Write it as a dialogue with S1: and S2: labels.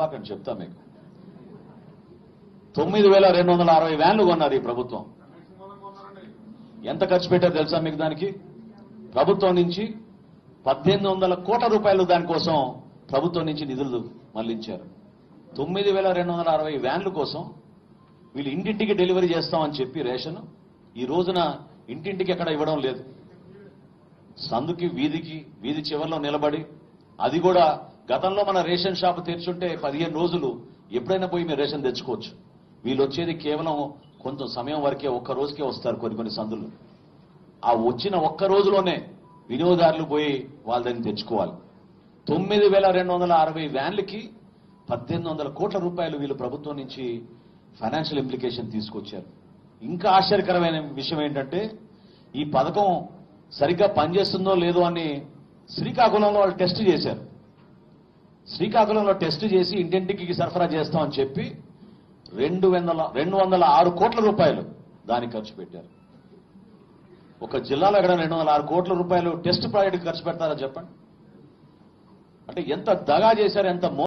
S1: చెప్తా మీకు. తొమ్మిది వేల రెండు వందల అరవై వ్యాన్లు కొన్నారు ఈ ప్రభుత్వం. ఎంత ఖర్చు పెట్టారు తెలుసా మీకు దానికి? ప్రభుత్వం నుంచి పద్దెనిమిది వందల కోట్ల రూపాయలు దానికోసం ప్రభుత్వం నుంచి నిధులు మళ్ళించారు. తొమ్మిది వేల రెండు వందల అరవై వ్యాన్ల కోసం వీళ్ళు ఇంటింటికి డెలివరీ చేస్తామని చెప్పి రేషన్ ఈ రోజున ఇంటింటికి ఎక్కడ ఇవ్వడం లేదు. సందుకి వీధికి వీధి చివరిలో నిలబడి అది కూడా గతంలో మన రేషన్ షాప్ తెరిచుంటే పదిహేను రోజులు ఎప్పుడైనా పోయి మీరు రేషన్ తెచ్చుకోవచ్చు. వీళ్ళు వచ్చేది కేవలం కొంచెం సమయం వరకే ఒక్క రోజుకే వస్తారు కొన్ని కొన్ని సందులు. ఆ వచ్చిన ఒక్క రోజులోనే వినియోగదారులు పోయి వాళ్ళ దగ్గర తెచ్చుకోవాలి. తొమ్మిది వేల రెండు వందల అరవై వ్యాన్లకి పద్దెనిమిది వందల కోట్ల రూపాయలు వీళ్ళు ప్రభుత్వం నుంచి ఫైనాన్షియల్ ఇంప్లికేషన్ తీసుకొచ్చారు. ఇంకా ఆశ్చర్యకరమైన విషయం ఏంటంటే ఈ పథకం సరిగ్గా పనిచేస్తుందో లేదో అని శ్రీకాకుళంలో వాళ్ళు టెస్ట్ చేశారు. శ్రీకాకుళంలో టెస్ట్ చేసి ఇంటింటికి సరఫరా చేస్తామని చెప్పి రెండు వందల రెండు వందల ఆరు కోట్ల రూపాయలు దానికి ఖర్చు పెట్టారు. ఒక జిల్లాలో ఎక్కడ రెండు వందల ఆరు కోట్ల రూపాయలు టెస్ట్ ప్రాజెక్ట్ ఖర్చు పెడతారా చెప్పండి. అంటే ఎంత దగా చేశారు ఎంత